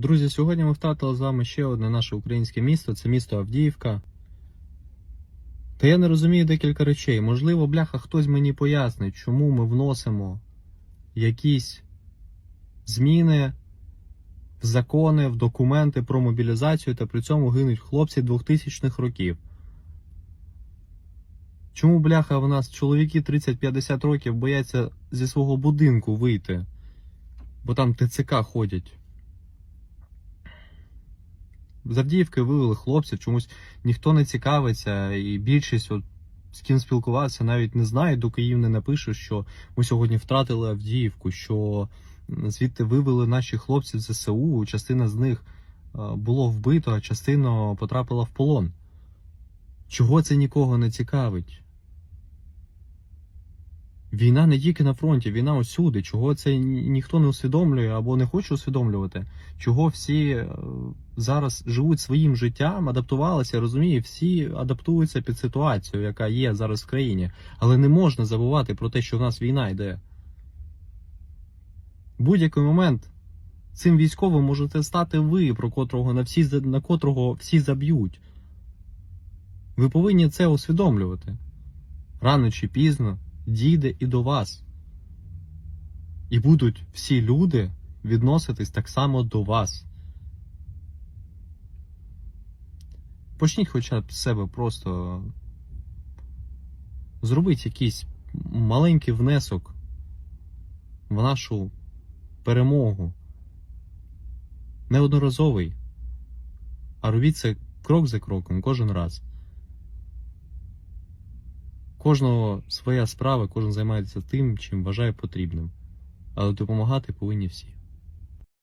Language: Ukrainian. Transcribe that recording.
Друзі, сьогодні ми втратили з вами ще одне наше українське місто це місто Авдіївка. Та я не розумію декілька речей. Можливо, бляха, хтось мені пояснить, чому ми вносимо якісь зміни в закони, в документи про мобілізацію та при цьому гинуть хлопці 2000-х років. Чому, бляха, в нас чоловіки 30-50 років бояться зі свого будинку вийти, бо там ТЦК ходять. З Авдіївки вивели хлопців, чомусь ніхто не цікавиться, і більшість, от, з ким спілкуватися, навіть не знає, доки їм не напишуть, що ми сьогодні втратили Авдіївку, що звідти вивели наші хлопці з ЗСУ, частина з них е, було вбито, а частина потрапила в полон. Чого це нікого не цікавить? Війна не тільки на фронті, війна усюди. Чого це ніхто не усвідомлює або не хоче усвідомлювати? Чого всі е, зараз живуть своїм життям, адаптувалися, розуміє, всі адаптуються під ситуацію, яка є зараз в країні. Але не можна забувати про те, що в нас війна йде. Будь-який момент цим військовим можете стати ви, про котрого на всі на котрого всі заб'ють. Ви повинні це усвідомлювати. Рано чи пізно дійде і до вас. І будуть всі люди відноситись так само до вас. Почніть хоча б з себе просто зробіть якийсь маленький внесок в нашу перемогу. Неодноразовий. А робіть це крок за кроком, кожен раз. Кожного своя справа, кожен займається тим, чим вважає потрібним. Але допомагати повинні всі.